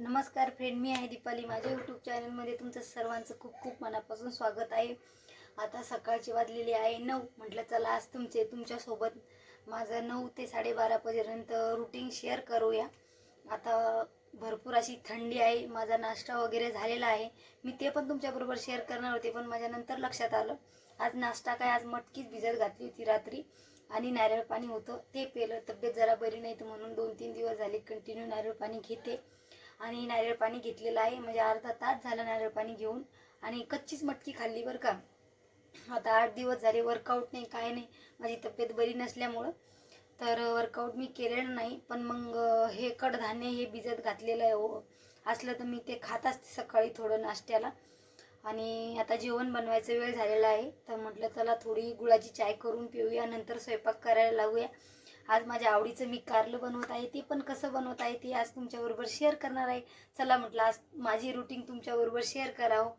नमस्कार फ्रेंड मी आहे दीपाली. माझ्या यूट्यूब चॅनलमध्ये तुमचं सर्वांचं खूप खूप मनापासून स्वागत आहे. आता सकाळची वाजलेली आहे नऊ. म्हटलं चला आज तुमचे तुमच्यासोबत माझं नऊ ते साडेबारापर्यंत रुटीन शेअर करूया. आता भरपूर अशी थंडी आहे माझा नाश्ता वगैरे झालेला आहे. मी ते पण तुमच्याबरोबर शेअर करणार होते पण माझ्या नंतर लक्षात आलं. आज नाश्ता काय? आज मटकीच भिजत घातली होती रात्री. आणि नारळ पाणी होतं. ते पेलं. तब्येत जरा बरी नाही तर म्हणून दोन तीन दिवस झाले कंटिन्यू नारळ पाणी घेते. आणि नारळ पाणी घेतलेलं आहे. म्हणजे अर्धा तास झाला नारळ पाणी घेऊन. आणि कच्चीच मटकी खाल्ली बरं का. आता आठ दिवस झाले वर्कआउट नाही काय नाही. माझी तब्येत बरी नसल्यामुळं. तर वर्कआउट मी केलेलं नाही. पण मग हे कडधान्य हे भिजत घातलेलं आहे हो. असलं तर मी ते खात असते सकाळी थोडं नाश्त्याला. आणि आता जेवण बनवायचा वेळ झालेला आहे. तर म्हटलं चला थोडी गुळाची चाय करून पिऊया. नंतर स्वयंपाक करायला लागूया आज माझ्या आवडीचं मी कारलं बनवत आहे ते पण कसं बनवत आहे ते आज तुमच्याबरोबर शेअर करणार आहे. चला म्हटलं आज माझी रुटीन तुमच्याबरोबर शेअर करावं.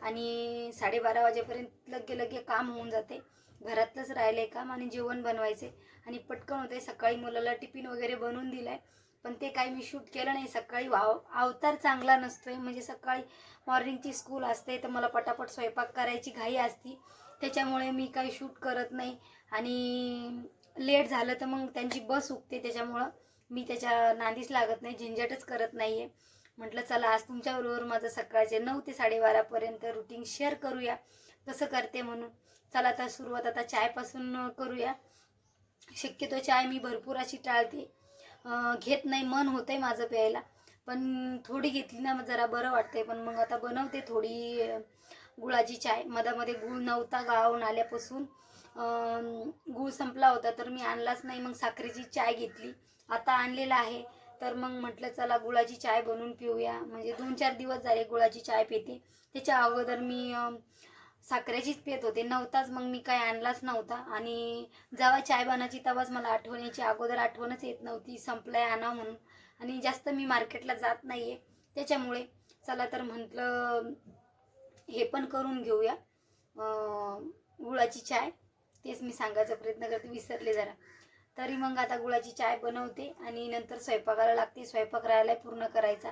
आणि साडेबारा वाजेपर्यंत लगे लगे काम होऊन जाते. घरातलंच राहिलं आहे काम आणि जेवण बनवायचे आणि पटकन होते सकाळी मुलाला टिफिन वगैरे बनवून दिला आहे पण ते काही मी शूट केलं नाही. सकाळी वाव अवतार चांगला नसतोय. म्हणजे सकाळी मॉर्निंगची स्कूल असते तर मला पटापट स्वयंपाक करायची घाई असती. त्याच्यामुळे मी काही शूट करत नाही. आणि लेट झालं तर मग त्यांची बस उगते त्याच्यामुळं. मी त्याच्या नांदीच लागत नाही झिंझटच करत नाही आहे म्हटलं चला आज तुमच्याबरोबर माझं सकाळचे नऊ ते साडेबारापर्यंत रुटीन शेअर करूया. कसं करते म्हणून. चला आता सुरुवात आता चायपासून करूया. शक्यतो चाय मी भरपूर अशी टाळते. घेत नाही मन होतंय माझं प्यायला. पण थोडी घेतली ना मग जरा बरं वाटतंय. पण मग आता बनवते थोडी गुळाची चाय. मधामध्ये गुळ नव्हता गावून आल्यापासून. गुळ संपला होता तर मी आणलाच नाही. मग साखरेची चाय घेतली. आता आणलेला आहे. तर मग म्हटलं चला गुळाची चाय बनवून पिऊया. म्हणजे दोन चार दिवस झाले गुळाची चाय पिते. त्याच्या अगोदर मी साखरेचीच पित होते. नव्हताच मग मी काय आणलाच नव्हता. आणि जेव्हा चाय बनायची तेव्हाच मला आठवण अगोदर आठवणच येत नव्हती संपलाय आणा म्हणून. आणि जास्त मी मार्केटला जात नाही आहे त्याच्यामुळे चला तर म्हटलं हे पण करून घेऊया गुळाची चाय. तेच मी सांगायचा प्रयत्न करते विसरले जरा. तरी मग आता गुळाची चाय बनवते आणि नंतर स्वयंपाकाला लागते. स्वयंपाक राहायला पूर्ण करायचा.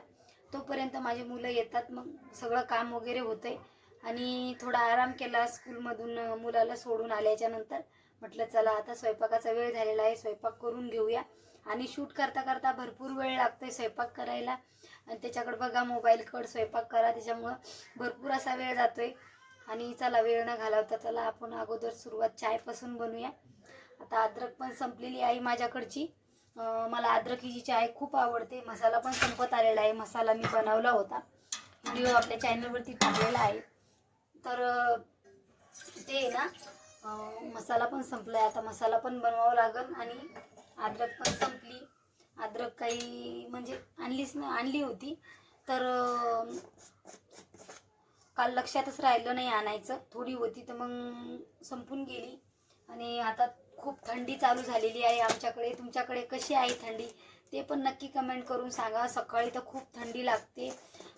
तोपर्यंत माझे मुलं येतात मग सगळं काम वगैरे होतंय. आणि थोडा आराम केला स्कूलमधून मुलाला सोडून आल्याच्यानंतर. म्हटलं चला आता स्वयंपाकाचा वेळ झालेला आहे. स्वयंपाक करून घेऊया. आणि शूट करता करता भरपूर वेळ लागतोय स्वयंपाक करायला. आणि त्याच्याकडे बघा मोबाईलकड स्वयंपाक करा. त्याच्यामुळं भरपूर असा वेळ जातोय. आणि चला वेळ न घालवता चला आपण अगोदर सुरुवात चायपासून बनवूया आता अद्रक पण संपलेली आहे माझ्याकडची. अं, मला अद्रकीची चाय खूप आवडते. मसाला पण संपत आलेला आहे. मसाला मी बनवला होता. व्हिडिओ आपल्या चॅनलवरती टाकलेला आहे. तर ते आहे ना मसाला पण संपला आहे आता मसाला पण बनवावा लागेल आणि अद्रक पण संपली. अद्रक काही म्हणजे आणलीच ना आणली होती. तर काल लक्षातच राहिलं नाही आणायचं. थोडी होती तर मग संपून गेली. आणि आता खूप थंडी चालू झालेली आहे आमच्याकडे. तुमच्याकडे कशी आहे थंडी? ते पण नक्की कमेंट करून सांगा. सकाळी तर खूप थंडी लागते.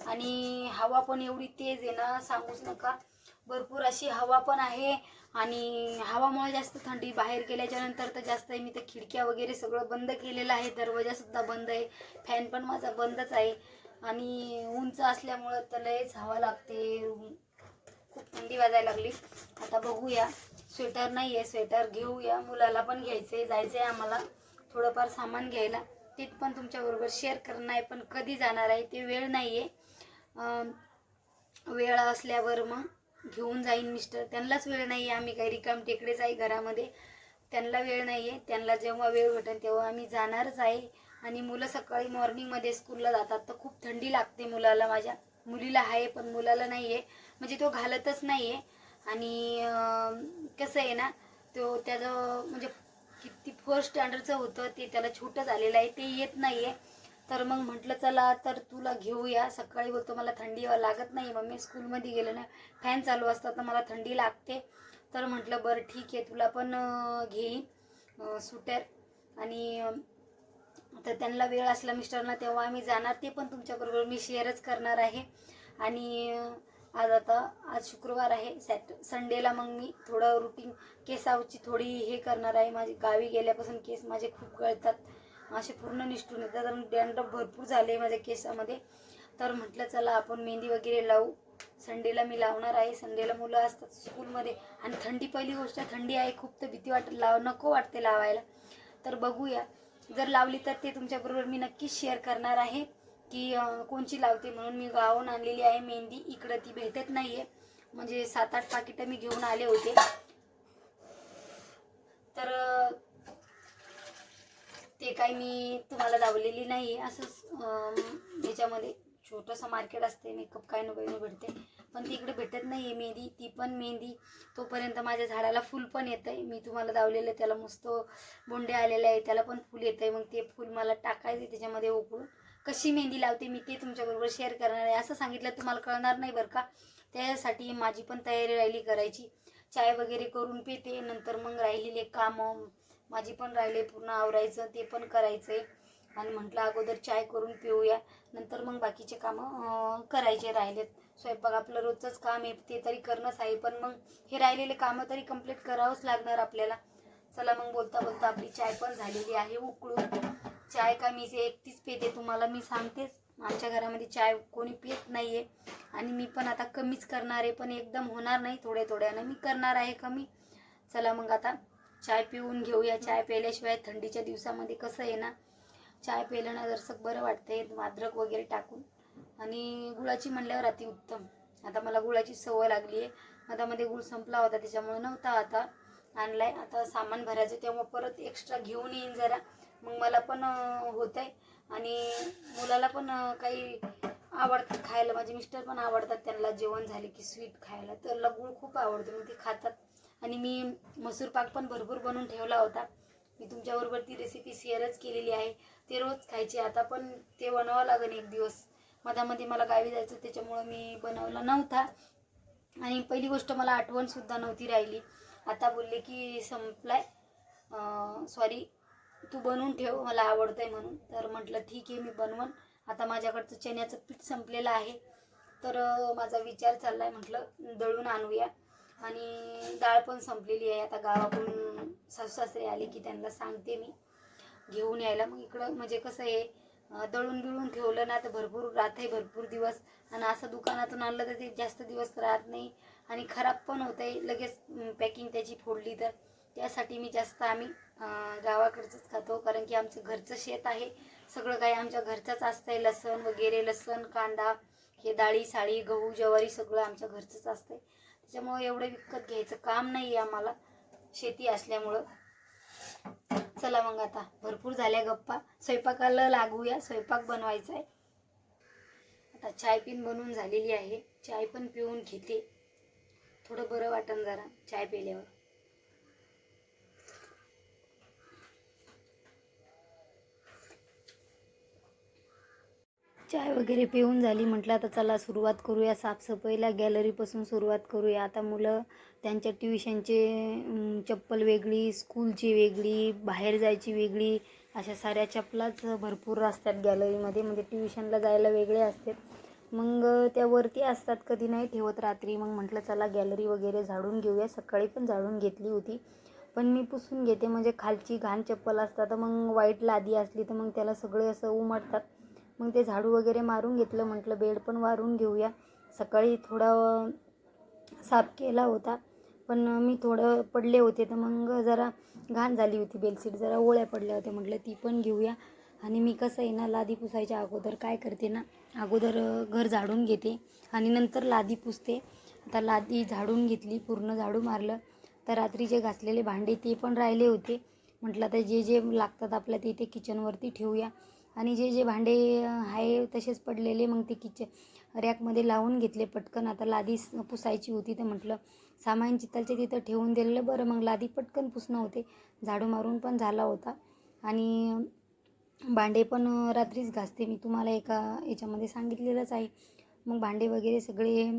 आणि हवा पण एवढी तेज आहे ना सांगूच नका. भरपूर अशी हवा पण आहे. आणि हवामुळे जास्त थंडी बाहेर गेल्याच्यानंतर तर जास्त आहे. मी तर खिडक्या वगैरे सगळं बंद केलेलं आहे. दरवाजासुद्धा बंद आहे. फॅन पण माझा बंदच आहे. आणि उंच असल्यामुळं तर लयच हवा लागते. खूप थंडी वाजायला लागली. आता बघूया. स्वेटर नाही आहे स्वेटर घेऊया. मुलाला पण घ्यायचं आहे जायचं आहे आम्हाला. थोडंफार सामान घ्यायला. ते पण तुमच्याबरोबर शेअर करणं आहे पण कधी जाणार आहे ते वेळ नाही आहे वेळ असल्यावर मग घेऊन जाईन मिस्टर. त्यांनाच वेळ नाही आहे आम्ही काही रिकाम टेकडेच आहे घरामध्ये. त्यांना वेळ नाही आहे त्यांना जेव्हा वेळ भेटेल तेव्हा आम्ही जाणारच आहे. आणि मुलं सकाळी मॉर्निंगमध्ये स्कूलला जातात. तर खूप थंडी लागते मुलाला माझ्या. मुलीला आहे पण मुलाला नाही आहे म्हणजे तो घालतच नाही आहे आणि कसं आहे ना तो त्याचं म्हणजे किती फर्स्ट स्टँडर्डचं होतं ते त्याला छोटं झालेलं आहे ते येत नाही आहे तर मग म्हटलं चला तर तुला घेऊया. सकाळी बोलतो मला थंडी लागत नाही मम्मी स्कूलमध्ये गेलं ना फॅन चालू असतात तर मला थंडी लागते. तर म्हटलं बरं ठीक आहे तुला पण घेईन सुटर आणि तर त्यांना वेळ असला मिस्टरना तेव्हा आम्ही जाणार. ते पण तुमच्याबरोबर मी शेअरच करणार आहे. आणि आज आता आज शुक्रवार आहे. सॅट संडेला मग मी थोडं रुटीन केसावची थोडी हे करणार आहे. माझी गावी गेल्यापासून केस माझे खूप गळतात. असे पूर्ण निष्ठून येतात. कारण डॅन्ड्रफ भरपूर झाले माझ्या केसामध्ये तर म्हटलं चला आपण मेहंदी वगैरे लावू. संडेला मी लावणार आहे. संडेला मुलं असतात स्कूलमध्ये आणि थंडी पहिली गोष्ट थंडी आहे. खूप तर भीती वाटत लाव नको वाटते लावायला. तर बघूया. जर लावली तर ते तुमच्याबरोबर मी नक्कीच शेअर करणार आहे की कोणची लावते म्हणून मी गावून आणलेली आहे मेहंदी. इकडं ती भेटत नाही आहे म्हणजे सात आठ पाकिटं मी घेऊन आले होते. तर ते काही मी तुम्हाला दावलेली नाही. आहे असंच ह्याच्यामध्ये याच्यामध्ये छोटंसं मार्केट असते. मेकअप काय नको भेटते. पण ती इकडे भेटत नाही आहे मेहंदी. ती पण मेहंदी. तोपर्यंत माझ्या झाडाला फुल पण येतं आहे मी तुम्हाला दावलेलं आहे त्याला मस्त बोंडे आलेले आहे त्याला पण फुल येतं आहे मग ते फुल मला टाकायचे त्याच्यामध्ये उकळून. कशी मेहंदी लावते मी ते तुमच्याबरोबर शेअर करणार आहे. असं सांगितलं तुम्हाला कळणार नाही बरं का. त्यासाठी माझी पण तयारी राहिली करायची. चाय वगैरे करून पिते. नंतर मग राहिलेले कामं. माझी पण राहिले पूर्ण आवरायचं. ते पण करायचं आहे आणि म्हटलं अगोदर चाय करून पिऊया. नंतर मग बाकीचे कामं करायचे राहिलेत. स्वयंपाक आपलं रोजचंच काम आहे ते तरी करणंच आहे पण मग हे राहिलेले कामं तरी कंप्लीट करावंच लागणार आपल्याला. चला मग बोलता बोलता आपली चाय पण झालेली आहे उकळून. चाय का मी जे एकटीच पिते तुम्हाला मी सांगतेच. आमच्या घरामध्ये चाय कोणी पित नाही आहे आणि मी पण आता कमीच करणार आहे पण एकदम होणार नाही थोड्या थोड्यानं. मी करणार आहे कमी. चला मग आता चाय पिऊन घेऊया. चाय प्यायल्याशिवाय थंडीच्या दिवसामध्ये कसं आहे ना चाय प्यायला ना जरसं बरं वाटतंय अद्रक वगैरे टाकून. आणि गुळाची म्हणल्यावर अति उत्तम. आता मला गुळाची सवय लागली आहे मधामध्ये गुळ संपला होता त्याच्यामुळे नव्हता आता आणलाय. आता सामान भरायचं तेव्हा परत एक्स्ट्रा घेऊन येईन जरा. मग मला पण होत आहे आणि मुलाला पण काही आवडतात खायला. माझे मिस्टर पण आवडतात त्यांना जेवण झाले की स्वीट खायला. तर गुळ खूप आवडतो. मग ते खातात. आणि मी मसूर पाक पण भरपूर बनवून ठेवला होता. मी तुमच्याबरोबर ती रेसिपी शेअरच केलेली आहे. ते रोज खायचे. आता पण ते बनवावं लागेल एक दिवस. मधामध्ये मला गावी जायचं त्याच्यामुळं मी बनवला नव्हता. आणि पहिली गोष्ट मला आठवणसुद्धा नव्हती राहिली. आता बोलले की संपलाय. सॉरी तू बनवून ठेव. मला आवडतंय म्हणून. तर म्हटलं ठीक आहे मी बनवून. आता माझ्याकडचं चण्याचं पीठ संपलेलं आहे. तर माझा विचार चाललाय. म्हटलं दळून आणूया. आणि डाळ पण संपलेली आहे. आता गावाकडून सासू सासरे आले की त्यांना सांगते मी. घेऊन यायला. मग इकडं म्हणजे कसं आहे दळून बिळून ठेवलं ना तर भरपूर राहते भरपूर दिवस. आणि असं दुकानातून आणलं तर ते जास्त दिवस राहत नाही. आणि खराब पण होत आहे लगेच पॅकिंग त्याची फोडली तर. त्यासाठी मी जास्त आम्ही गावाकडचंच खातो. कारण की आमचं घरचं शेत आहे. सगळं काही आमच्या घरचंच आहे लसण वगैरे लसण कांदा हे डाळी साळी गहू ज्वारी सगळं आमच्या घरचंच असतं आहे त्याच्यामुळं एवढं विकत घ्यायचं काम नाही आहे आम्हाला. शेती असल्यामुळं. चला मग आता भरपूर झाल्या गप्पा. स्वयंपाकाला लागूया स्वयंपाक बनवायचा आहे आता चाय पिन बनवून झालेली आहे. चाय पण पिऊन घेते. थोडं बरं वाटन जरा चाय पिल्यावर. चाय वगैरे पिऊन झाली. म्हटलं आता चला सुरुवात करूया. साफसफाईला गॅलरीपासून सुरुवात करूया. आता मुलं त्यांच्या ट्युशनचे चप्पल वेगळी स्कूलची वेगळी बाहेर जायची वेगळी अशा साऱ्या चपलाच भरपूर असतात गॅलरीमध्ये म्हणजे ट्युशनला जायला वेगळे असतात. मग त्या वरती असतात. कधी नाही ठेवत रात्री. मग म्हटलं चला गॅलरी वगैरे झाडून घेऊया. सकाळी पण झाडून घेतली होती. पण मी पुसून घेते. म्हणजे खालची घाण चप्पल असतात. तर मग वाईट लादी असली तर मग त्याला सगळे असं उमटतात. मग ते झाडू वगैरे मारून घेतलं म्हटलं बेड पण वारून घेऊया. सकाळी थोडा साफ केला होता पण मी थोडं पडले होते तर मग जरा घाण झाली होती बेडशीट. जरा ओळ्या पडल्या होत्या म्हटलं ती पण घेऊया. आणि मी कसं आहे ना लादी पुसायच्या अगोदर काय करते ना अगोदर घर झाडून घेते आणि नंतर लादी पुसते. आता लादी झाडून घेतली पूर्ण झाडू मारलं तर रात्री जे घासलेले भांडे ते पण राहिले होते. म्हटलं आता जे जे लागतात आपल्या ते ते किचनवरती ठेवूया. आणि जे जे भांडे आहे तसेच पडलेले मग ते किचन रॅकमध्ये लावून घेतले पटकन. आता लादी पुसायची होती तर म्हटलं सामान चित्तलचे तिथं ठेवून दिलेलं. बरं मग लादी पटकन पुसणं होते. झाडू मारून पण झाला होता. आणि भांडे पण रात्रीच घासते मी. तुम्हाला एका याच्यामध्ये सांगितलेलंच आहे. मग भांडे वगैरे सगळे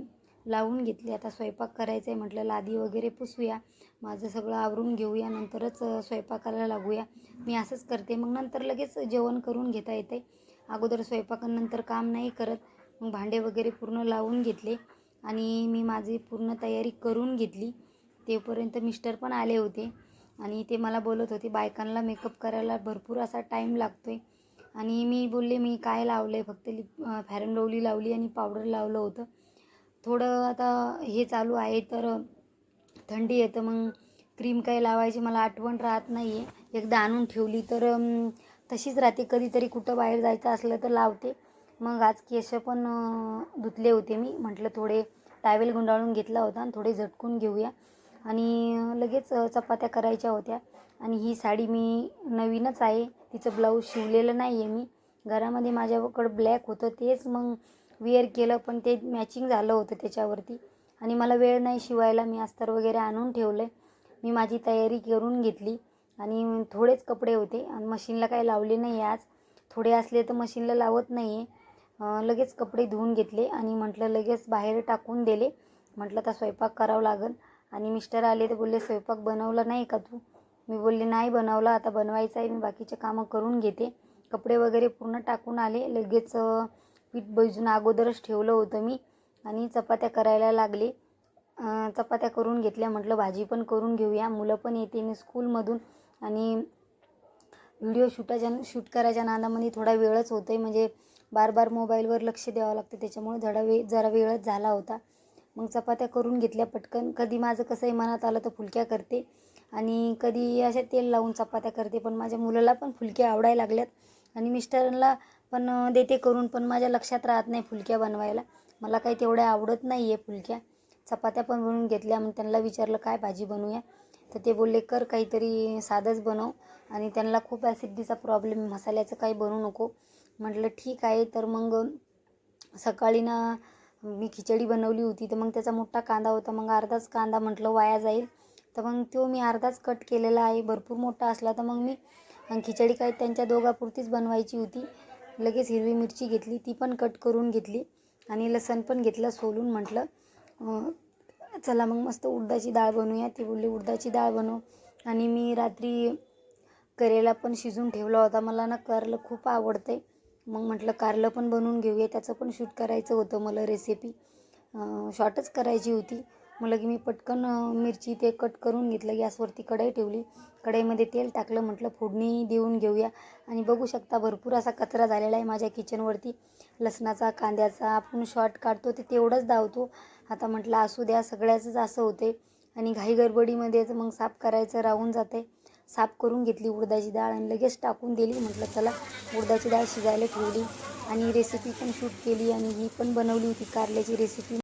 लावून घेतले. आता स्वयंपाक करायचा आहे म्हटलं लादी वगैरे पुसूया. माझं सगळं आवरून घेऊया. नंतरच स्वयंपाकाला लागूया. मी असंच करते. मग नंतर लगेच जेवण करून घेता येते अगोदर स्वयंपाकानंतर काम नाही करत. मग भांडे वगैरे पूर्ण लावून घेतले. आणि मी माझी पूर्ण तयारी करून घेतली. तेपर्यंत मिस्टर पण आले होते. आणि ते मला बोलत होते बायकांना मेकअप करायला भरपूर असा टाईम लागतो आहे आणि मी बोलले मी काय लावलं आहे फक्त लिप फॅरन लवली लावली आणि पावडर लावलं होतं. थोडं आता हे चालू आहे तर थंडी येतं मग क्रीम काही लावायची मला आठवण राहत नाही आहे एकदा आणून ठेवली तर तशीच राहते. कधीतरी कुठं बाहेर जायचं असलं तर लावते. मग आज केस पण धुतले होते मी. म्हटलं थोडे टावेल गुंडाळून घेतला होता आणि थोडे झटकून घेऊया. आणि लगेच चपात्या करायच्या होत्या. आणि ही साडी मी नवीनच आहे. तिचं ब्लाऊज शिवलेलं नाही आहे मी. घरामध्ये माझ्याकडं ब्लॅक होतं तेच मग वेअर केलं पण ते मॅचिंग झालं होतं त्याच्यावरती. आणि मला वेळ नाही शिवायला मी अस्तर वगैरे आणून ठेवलं. आहे मी माझी तयारी करून घेतली. आणि थोडेच कपडे होते. आणि मशीनला काही लावले नाही आज. थोडे असले तर मशीनला लावत नाही आहे लगेच कपडे धुवून घेतले. आणि म्हटलं लगेच बाहेर टाकून दिले. म्हटलं तर स्वयंपाक करावं लागेल. आणि मिस्टर आले तर बोलले स्वयंपाक बनवला नाही का तू? मी बोलले नाही बनवला. आता बनवायचं आहे. मी बाकीचे कामं करून घेते. कपडे वगैरे पूर्ण टाकून आले. लगेच पीठ भिजून अगोदरच ठेवलं होतं मी आणि चपात्या करायला लागले. चपात्या करून घेतल्या. म्हटलं भाजी पण करून घेऊया. मुलं पण येते आणि स्कूलमधून. आणि व्हिडिओ शूटाच्या शूट करायच्या नादामध्ये थोडा वेळच होतो आहे म्हणजे बार बार मोबाईलवर लक्ष द्यावं लागतं. त्याच्यामुळे जरा वे जरा वेळच झाला होता. मग चपात्या करून घेतल्या पटकन. कधी माझं कसंही मनात आलं तर फुलक्या करते. आणि कधी अशा तेल लावून चपात्या करते. पण माझ्या मुलाला पण फुलक्या आवडायला लागल्यात. आणि मिस्टरांना पण देते करून पण माझ्या लक्षात राहत नाही फुलक्या बनवायला. मला काही तेवढ्या आवडत नाही आहे फुलक्या. चपात्या पण बनवून घेतल्या मग त्यांना विचारलं काय भाजी बनवूया? तर ते बोलले कर काहीतरी साधंच बनव. आणि त्यांना खूप ॲसिडिटीचा प्रॉब्लेम मसाल्याचं काही बनवू नको. म्हटलं ठीक आहे. तर मग सकाळी ना मी खिचडी बनवली होती. तर मग त्याचा मोठा कांदा होता. मग अर्धाच कांदा म्हटलं वाया जाईल. तर मग तो मी अर्धाच कट केलेला आहे. भरपूर मोठा असला तर मग मी आणि खिचडी काय त्यांच्या दोघापुरतीच बनवायची होती. लगेच हिरवी मिरची घेतली ती पण कट करून घेतली आणि लसण पण घेतलं सोलून म्हटलं. चला मग मस्त उडदाची डाळ बनवूया. ती बोलली उडदाची डाळ बनव. आणि मी रात्री करेला पण शिजून ठेवला होता. मला ना कारलं खूप आवडते मग म्हटलं कारलं पण बनवून घेऊया. त्याचं पण शूट करायचं होतं मला रेसिपी शॉर्टच करायची होती. मग लगे मी पटकन मिरची ते कट करून घेतलं. गॅसवरती कढई ठेवली. कढईमध्ये तेल टाकलं. म्हटलं फोडणी देऊन घेऊया. आणि बघू शकता भरपूर असा कचरा झालेला आहे माझ्या किचनवरती लसणाचा कांद्याचा आपण शॉर्ट काढतो ते तेवढंच धावतो आता म्हटलं असू द्या सगळ्याचंच असं होते आणि घाई गडबडीमध्येच मग साफ करायचं राहून जाते साफ करून घेतली उडदाची डाळ आणि लगेच टाकून दिली. म्हटलं चला उडदाची डाळ शिजायला ठेवली. आणि रेसिपी पण शूट केली आणि ही पण बनवली होती. कारल्याची रेसिपी